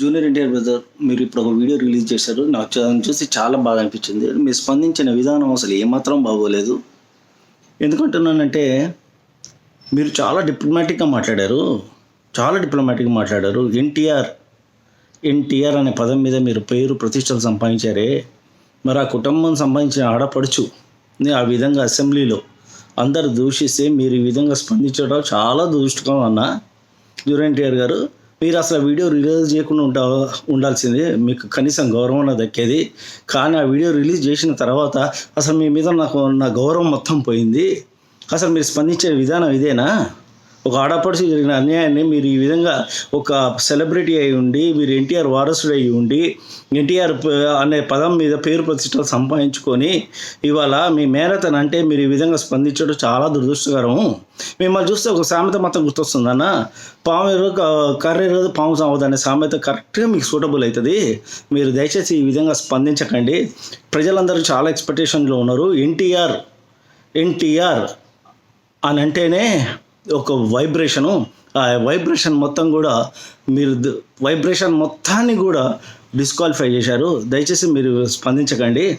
Junior NTR brother మీరు ఇప్పుడు ఒక వీడియో రిలీజ్ చేశారు. నాకు చ- చూసి చాలా బాగా అనిపించింది. మీరు స్పందించిన విధానం అసలు ఏమాత్రం బాగోలేదు. ఎందుకంటున్నానంటే మీరు చాలా డిప్లొమాటిక్గా మాట్లాడారు. చాలా డిప్లొమాటిక్గా మాట్లాడారు. ఎన్టీఆర్ ఎన్టీఆర్ అనే పదం మీద మీరు పేరు ప్రతిష్టలు సంపాదించారే. మరి ఆ కుటుంబం సంపాదించిన ఆడపడుచు నేను ఆ విధంగా అసెంబ్లీలో అందరు దూషిస్తే మీరు ఈ విధంగా స్పందించడం చాలా దూష్టకం అన్న. జూనియర్ ఎన్టీఆర్ గారు మీరు అసలు వీడియో రిలీజ్ చేయకుండా ఉంటా ఉండాల్సింది. మీకు కనీసం గౌరవం దక్కేది. కానీ ఆ వీడియో రిలీజ్ చేసిన తర్వాత అసలు మీ మీద నాకు నా గౌరవం మొత్తం పోయింది. అసలు మీరు స్పందించే విధానం ఇదేనా? ఒక ఆడపడుచు జరిగిన అన్యాయాన్ని మీరు ఈ విధంగా ఒక సెలబ్రిటీ అయి ఉండి మీరు ఎన్టీఆర్ వారసుడు అయి ఉండి ఎన్టీఆర్ అనే పదం మీద పేరు ప్రతిష్టలు సంపాదించుకొని ఇవాళ మీ మేనతను అంటే మీరు ఈ విధంగా స్పందించడం చాలా దురదృష్టకరం. మిమ్మల్ని చూస్తే ఒక సామెత మొత్తం గుర్తొస్తుందన్న పాము ఎరుగు కర్ర ఎరుగు పాము సావదు అనే సామెత కరెక్ట్గా మీకు సూటబుల్ అవుతుంది. మీరు దయచేసి ఈ విధంగా స్పందించకండి. ప్రజలందరూ చాలా ఎక్స్పెక్టేషన్లో ఉన్నారు. ఎన్టీఆర్ ఎన్టీఆర్ అని అంటేనే ఒక వైబ్రేషను ఆ వైబ్రేషన్ మొత్తం కూడా మీరు వైబ్రేషన్ మొత్తాన్ని కూడా డిస్క్వాలిఫై చేశారు. దయచేసి మీరు స్పందించకండి.